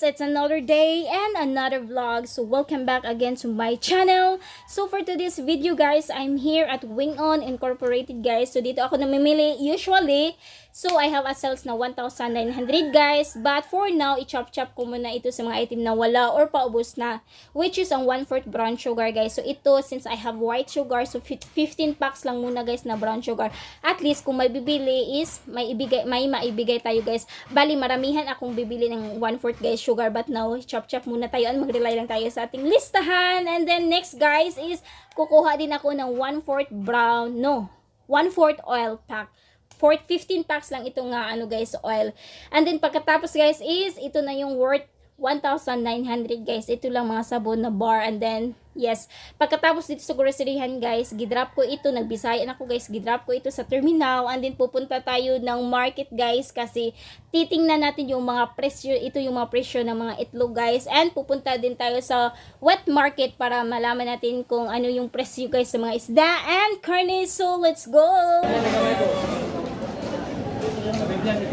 it's another day and another vlog. So welcome back again to my channel. So for today's video guys, I'm here at Wing On Incorporated guys. So dito ako namimili usually. So I have a sales na 1,900 guys. But for now, i-chop-chop ko muna ito sa mga item na wala or paubos na. Which is ang 1/4 brown sugar guys. So ito, since I have white sugar, so fit- 15 packs lang muna guys na brown sugar. At least kung may bibili is may ibigay may maibigay tayo guys. Bali maramihan akong bibili ng 1/4 guys sugar but now chop chop muna tayo and mag-rely lang tayo sa ating listahan. And then next guys is kukuha din ako ng 1/4 brown no 1/4 oil pack. 4 15 packs lang ito nga ano guys oil. And then pagkatapos guys is ito na yung worth 1,900 guys. Ito lang mga sabon na bar. And then, yes. Pagkatapos dito sa groceryhan guys, gidrop ko ito. Nagbisayan ako guys. Gidrop ko ito sa terminal. And then, pupunta tayo ng market guys. Kasi, titingnan natin yung mga presyo. Ito yung mga presyo ng mga itlog guys. And, pupunta din tayo sa wet market para malaman natin kung ano yung presyo guys sa mga isda and karne. So, let's go!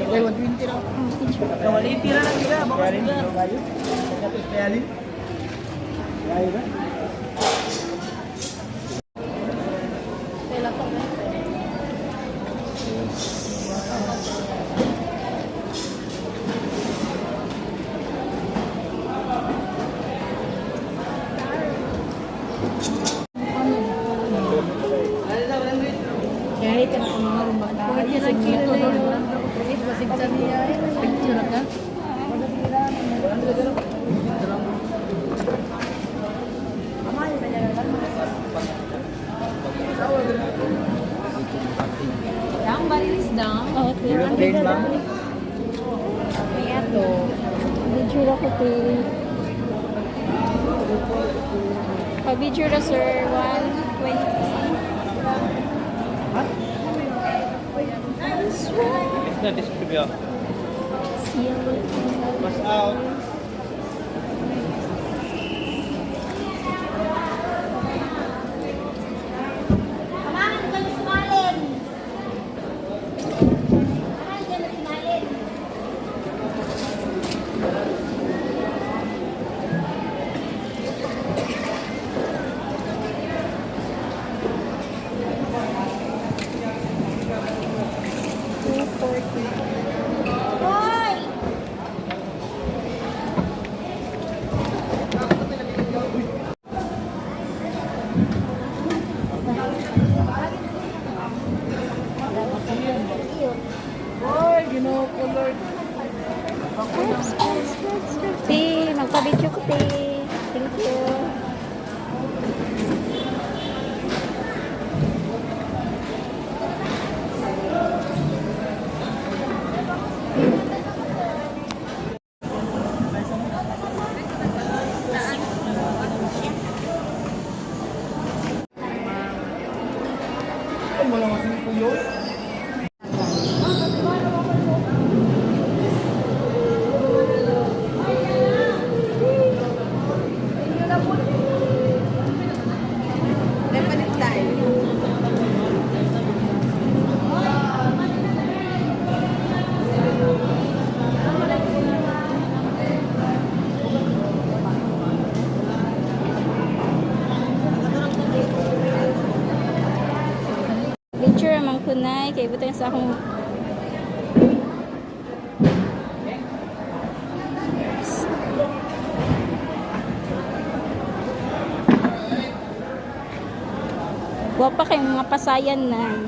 Ay, 120 lang. Kawali, tira lang tira. Bakas tira. Tapos kayalin. Kaya ba? Kahit ang mga rumah na ay sa mga to Kahit basig sa niya ay picture ka. Yang barilis daw. Oh, clear. Plain ba? Kaya to. Video ko to. Pa-video na sir, 120. It's not distribute. Mas out. Kunay, kay butang sa akong Wapa kay mga pasayan na.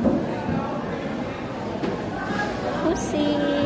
Pusit.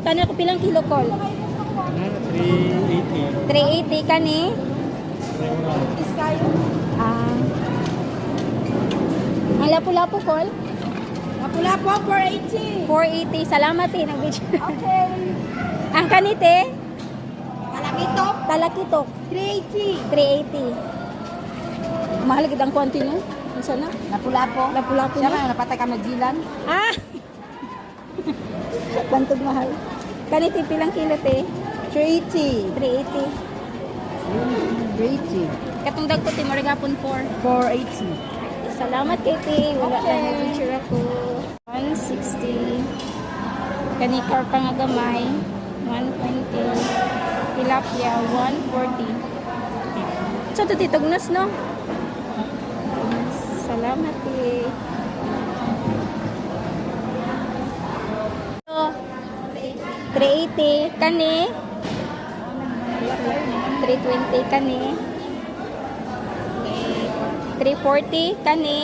Tanan ko pilang kilo, Col. 380. 380 kani. Ah. Ang lapu-lapu kol? Lapu-lapu, 480. 480. Salamat eh. Nag-video. Okay. Ang kanite? Talakitok, Talakitok. 380. 380. Mahal gid ang konti no? Ano sana? Lapu-lapu. Lapu-lapu Siya nga, napatay ka magjilan. Ah! Bantog mahal. Kanite pilang kilo te? 380. 380. 380. Katong dagko ti Marigapon 4. 480. Salamat kay Te. Wala Okay. yung picture ako. 160. Kanikar pa nga gamay. 120. Tilapia, 140. So, titugnas, no? Salamat, Te. So, 380 kani. 320 kani. 340 kani.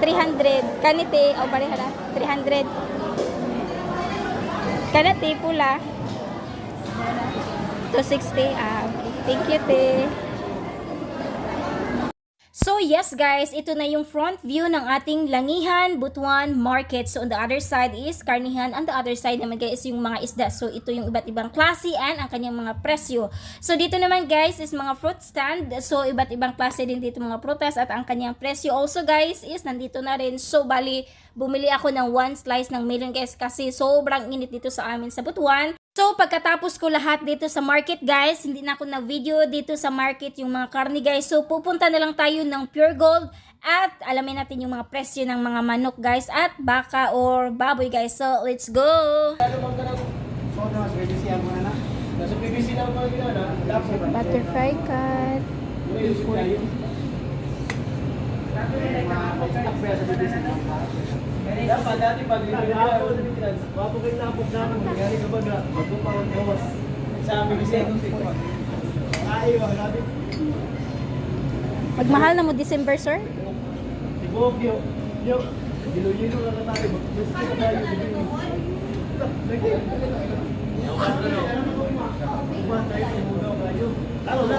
300 kanite o pareha na 300 kanate pula. 260 ah thank you So yes guys, ito na yung front view ng ating Langihan, Butuan Market. So on the other side is Karnihan, on the other side naman guys yung mga isda. So ito yung iba't ibang klase and ang kanyang mga presyo. So dito naman guys is mga fruit stand. So iba't ibang klase din dito mga prutas at ang kanyang presyo also guys is nandito na rin. So bali bumili ako ng one slice ng melon guys kasi sobrang init dito sa amin sa Butuan. So, pagkatapos ko lahat dito sa market guys, hindi na ako na-video dito sa market yung mga karne guys. So, pupunta na lang tayo ng Pure Gold at alamin natin yung mga presyo ng mga manok guys at baka or baboy guys. So, let's go! Butterfly cut. Dapat dati pag wapo kayo tapos sa akin, nangyari ka ba na magpapawag gawas sa amin kasi ay, wag natin. Magmahal na mo December, sir? Tibok, yo, yo, dilo-yilo na tayo, mag-twist ka tayo. Ano na?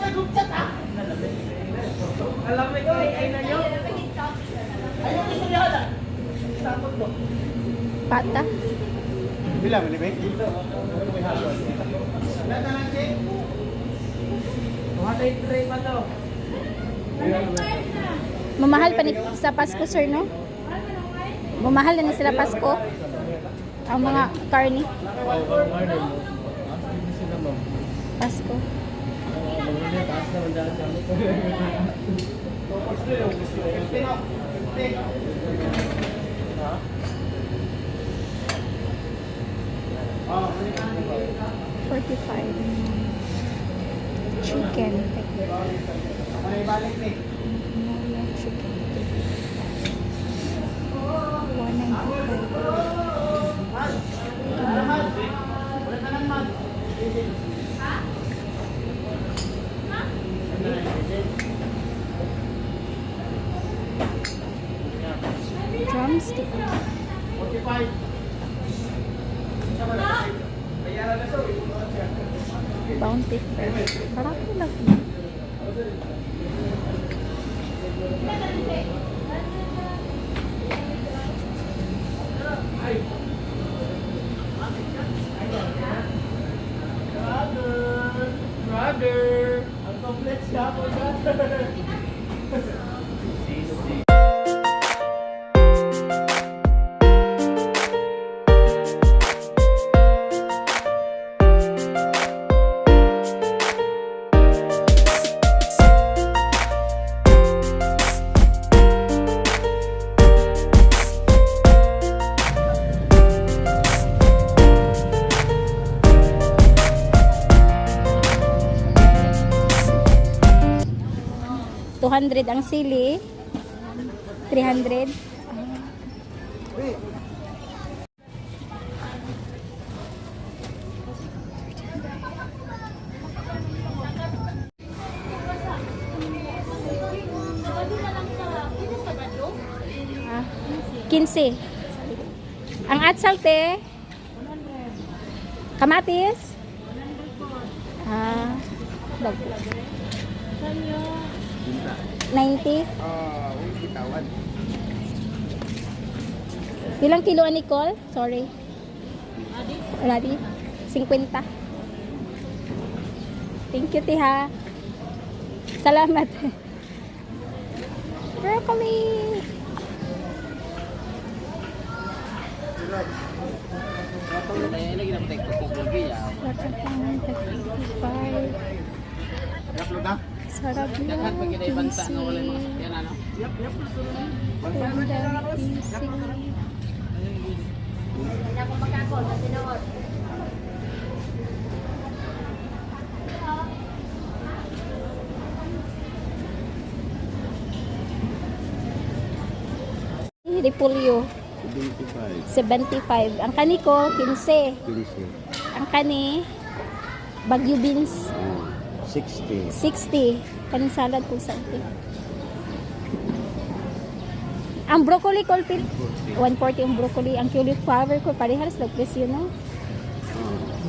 Kay Gupchat ah. Alam mo ikaw, ay na nyo. Ayaw ko sa. Pata. Bila pa to. Mamahal pa ni sa Pasko, sir, no? Mamahal na ni sila Pasko. Ang mga karni. Pasko. Ah, 45. Chicken. May balik ni. Chicken. 200 ang sili. 300. Ah, 15. Ang atsalte, kamatis, ah, bago. 90? Ah, uh, bitawan. Ilang kilo ni Nicole? Sorry. Radi? 50. Thank you, Tiha. Salamat. Pero kami. Nakapang 35. Nakapang 35. Sarap yun. ano. Yep, yep. Repolyo, 25. 75. Ang kaniko, 15. 15. Ang kani, Bagyo beans, 60. 60. Kaning salad kung something. Ang broccoli ko, pil 140 ang broccoli. Ang cauliflower ko, parehas lang presyo, no?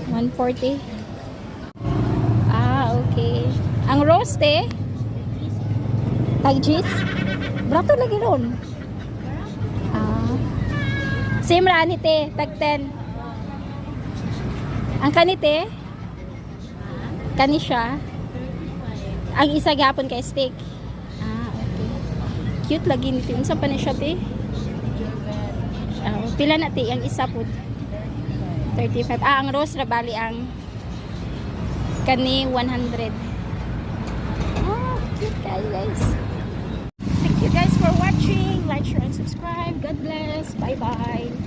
140. Ah, okay. Ang roast, eh? Tag cheese? Brato lagi ron. Ah. Same ra ani te, tag 10. Ang kanite, kani siya. Ang isa gapon kay steak. Ah, okay. Cute lagi nito. Unsa pa ni siya te? Ah, pila na te ang isa po? 35. Ah, ang rose ra bali ang kani 100. Ah, cute kayo guys. Thank you guys for watching. Like, share, and subscribe. God bless. Bye-bye.